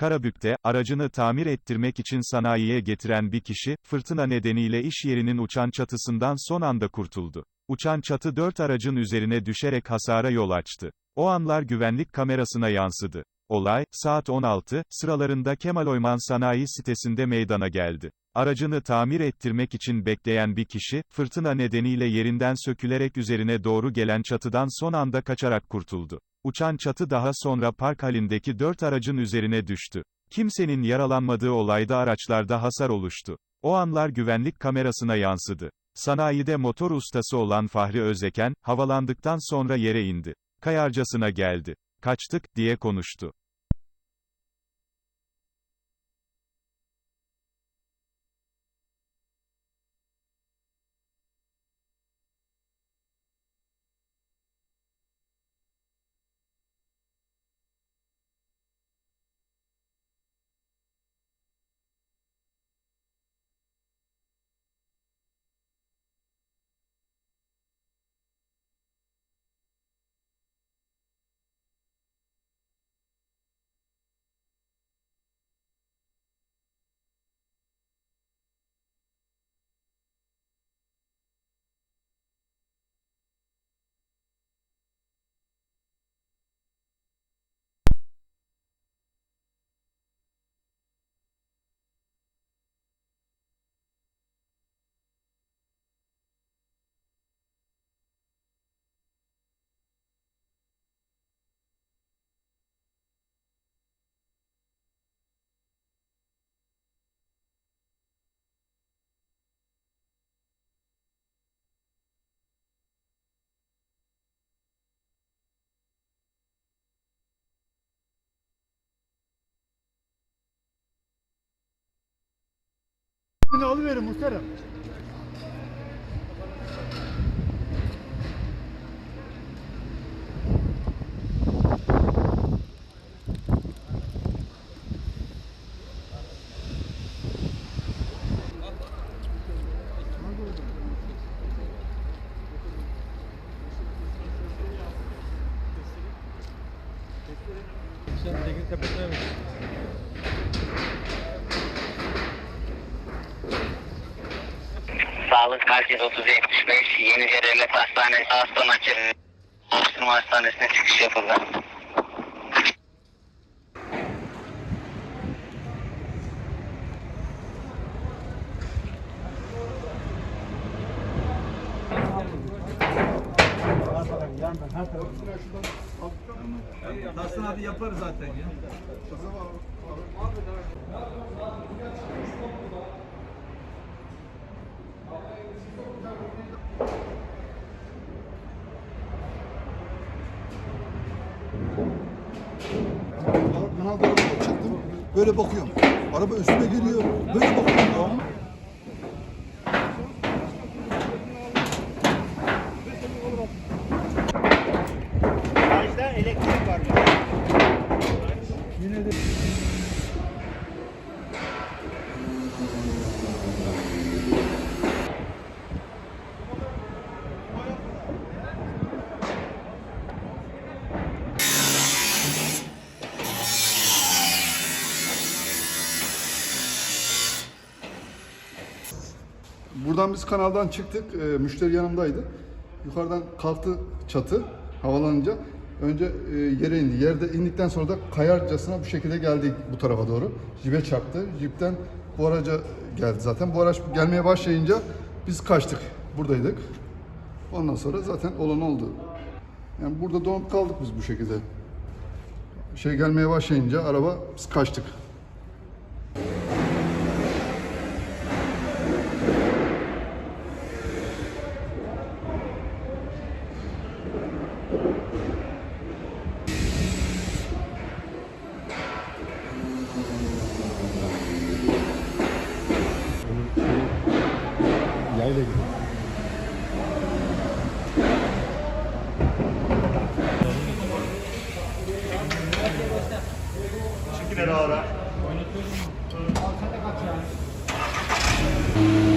Karabük'te, aracını tamir ettirmek için sanayiye getiren bir kişi, fırtına nedeniyle iş yerinin uçan çatısından son anda kurtuldu. Uçan çatı dört aracın üzerine düşerek hasara yol açtı. O anlar güvenlik kamerasına yansıdı. Olay, saat 16, sıralarında Kemal Oyman Sanayi sitesinde meydana geldi. Aracını tamir ettirmek için bekleyen bir kişi, fırtına nedeniyle yerinden sökülerek üzerine doğru gelen çatıdan son anda kaçarak kurtuldu. Uçan çatı daha sonra park halindeki dört aracın üzerine düştü. Kimsenin yaralanmadığı olayda araçlarda hasar oluştu. O anlar güvenlik kamerasına yansıdı. Sanayide motor ustası olan Fahri Özeken, havalandıktan sonra yere indi. Kayarcasına geldi. Kaçtık, diye konuştu. Bunu alıverin muhterem. Sen teknik tepesine mi? Sağlık Merkezi 3075 Yenice Devlet Hastanesi Aslan Açı Araştırma Hastanesi'ne çıkış yapıldı. Tahsin abi yapar zaten ya. Böyle bakıyorum. Araba üstüme geliyor. Böyle bakıyorum. Buradan biz kanaldan çıktık. E, müşteri yanımdaydı. Yukarıdan kalktı çatı havalanınca. Önce e, yere indi. Yerde indikten sonra da kayarcasına bu şekilde geldi bu tarafa doğru. Jipe çarptı. Jipten bu araca geldi zaten. Bu araç gelmeye başlayınca biz kaçtık. Buradaydık. Ondan sonra zaten olan oldu. Yani burada donup kaldık biz bu şekilde. Şey gelmeye başlayınca araba biz kaçtık. Yayla gibi. Çekiver ara. Tamam tamam. Al hele.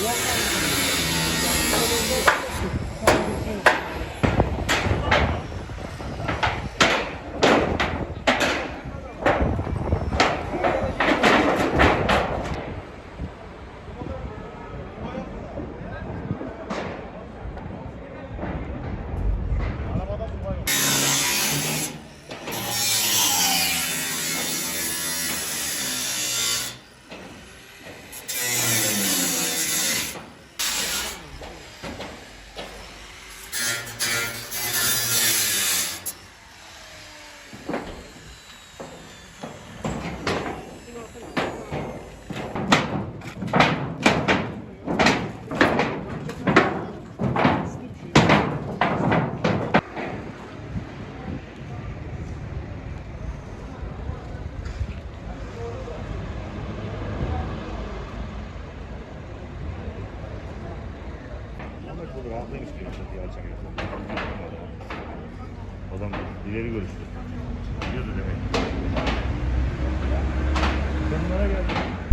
Yeah. Diyor çatıyı açamıyor. Adam ileri görüşlü. Biliyordu demek. Bunlara geldi.